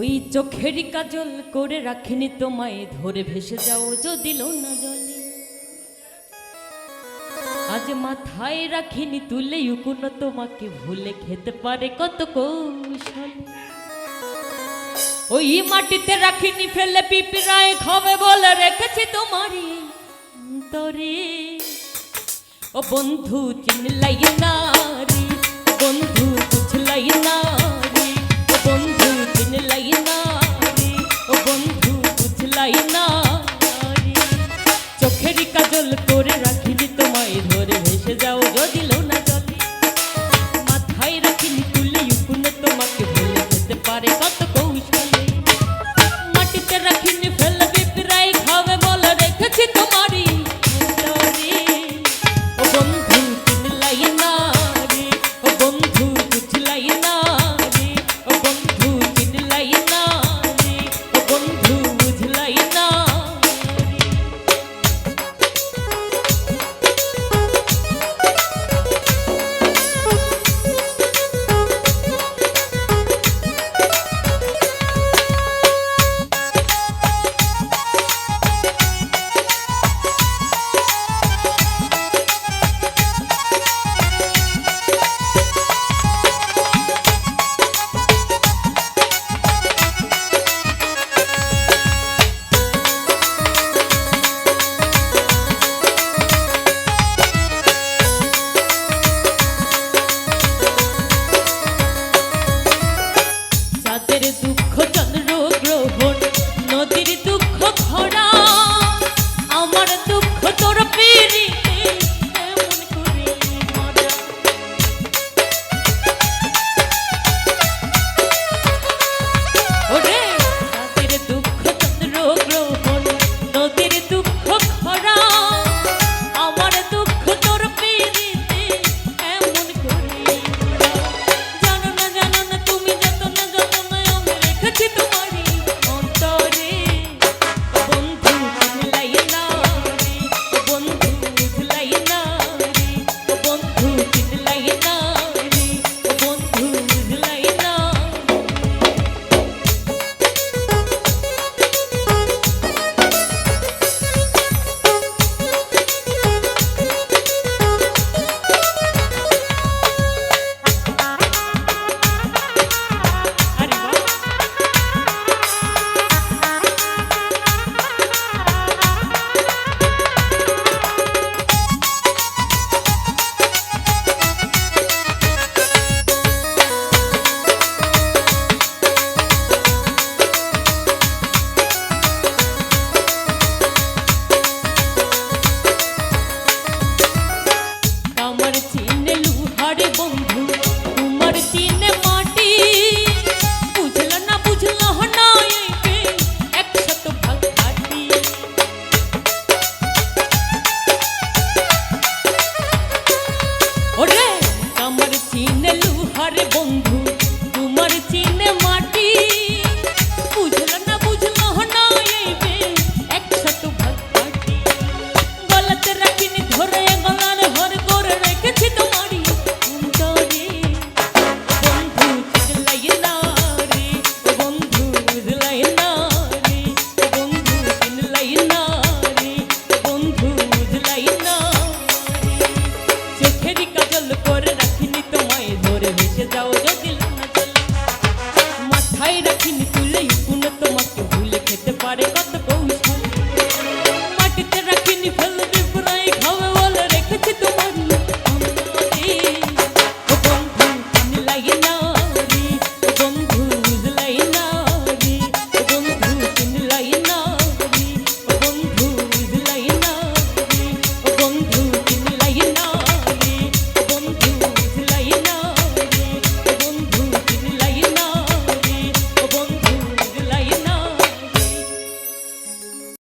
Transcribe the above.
ওই চোখের কাজল করে রাখিনি তোমায়, ধরে ভেসে যাও যদি না জলে। আজ মাথায় রাখিনি তুলে উকুন তোমাকে ভুলে খেতে পারে কত কৌশল। ওই মাটিতে রাখিনি ফেলে পিঁপড়ায় খাবে বলে রেখেছি তোমারই তরে ও বন্ধু, চিনলাই না রে நிலையதான்